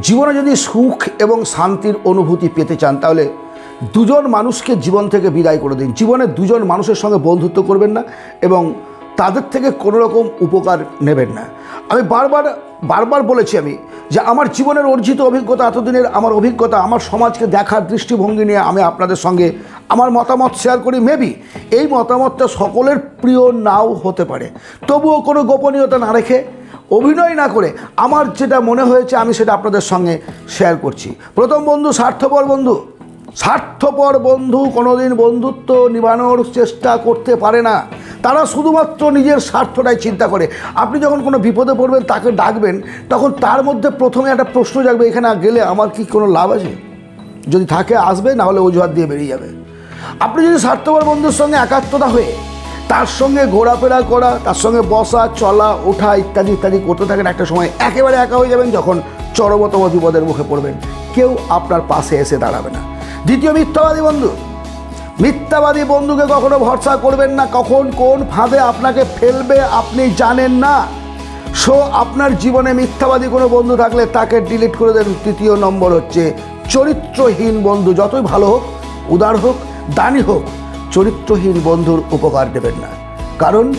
জীবনে যদি সুখ এবং শান্তির অনুভূতি পেতে চান, তাহলে দুজন মানুষকে জীবন থেকে বিদায় করে দিন। জীবনে দুজন মানুষের সঙ্গে বন্ধুত্ব করবেন না এবং তাদের থেকে কোনো রকম উপকার নেবেন না। আমি বারবার বারবার বলেছি আমি যে আমার জীবনের অর্জিত অভিজ্ঞতা এতদিনের, আমার অভিজ্ঞতা, আমার সমাজকে দেখার দৃষ্টিভঙ্গি নিয়ে আমি আপনাদের সঙ্গে আমার মতামত শেয়ার করি। মেবি এই মতামতটা সকলের প্রিয় নাও হতে পারে। তবুও কোনো গোপনীয়তা না রেখে অভিনয় না করে আমার যেটা মনে হয়েছে আমি সেটা আপনাদের সঙ্গে শেয়ার করছি। প্রথম বন্ধু স্বার্থপর বন্ধু। স্বার্থপর বন্ধু কোনোদিন বন্ধুত্ব নিভানোর চেষ্টা করতে পারে না। তারা শুধুমাত্র নিজের স্বার্থটাই চিন্তা করে। আপনি যখন কোনো বিপদে পড়বেন, তাকে ডাকবেন, তখন তার মধ্যে প্রথমে একটা প্রশ্ন জাগবে, এখানে গেলে আমার কি কোনো লাভ আছে? যদি থাকে, আসবে, না হলে অজুহাত দিয়ে বেরিয়ে যাবে। আপনি যদি স্বার্থপর বন্ধুর সঙ্গে একাত্মতা হয়ে তার সঙ্গে ঘোরাফেরা করা, তার সঙ্গে বসা, চলা, ওঠা ইত্যাদি ইত্যাদি করতে থাকেন একটা সময়। একেবারে একা হয়ে যাবেন যখন চরমতম বিপদের মুখে পড়বেন। কেউ আপনার পাশে এসে দাঁড়াবে না। দ্বিতীয় মিথ্যাবাদী বন্ধু। মিথ্যাবাদী বন্ধুকে কখনো ভরসা করবেন না। কখন কোন ফাঁদে আপনাকে ফেলবে আপনি জানেন না। সো, আপনার জীবনে মিথ্যাবাদী কোনো বন্ধু থাকলে তাকে ডিলিট করে দেন। তৃতীয় নম্বর হচ্ছে, চরিত্রহীন বন্ধু। যতই ভালো হোক, উদার হোক, দানি হোক চরিত্রহীন বন্ধুর উপকার দেবেন না। কারণ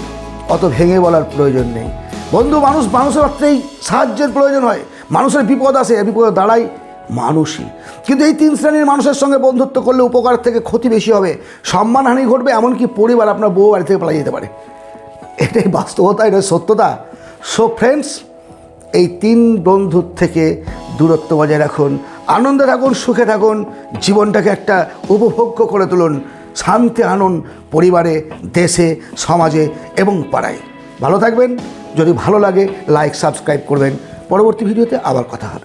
অত ভেঙে বলার প্রয়োজন নেই। বন্ধু, মানুষ মানুষের অর্থেই সাহায্যের প্রয়োজন হয়। মানুষের বিপদ আসে বিপদে দাঁড়ায় মানুষই। কিন্তু এই তিন শ্রেণির মানুষের সঙ্গে বন্ধুত্ব করলে উপকার থেকে ক্ষতি বেশি হবে। সম্মানহানি ঘটবে, এমনকি পরিবার আপনার বউ বাড়ি থেকে পালিয়ে যেতে পারে। এটাই বাস্তবতা, এটাই সত্যতা। সো ফ্রেন্ডস এই তিন বন্ধুর থেকে দূরত্ব বজায় রাখুন, আনন্দে থাকুন, সুখে থাকুন, জীবনটাকে একটা উপভোগ্য করে তুলুন। শান্তি আনুন পরিবারে, দেশে, সমাজে এবং পাড়ায়। ভালো থাকবেন, যদি ভালো লাগে লাইক সাবস্ক্রাইব করবেন। পরবর্তী ভিডিওতে আবার কথা হবে।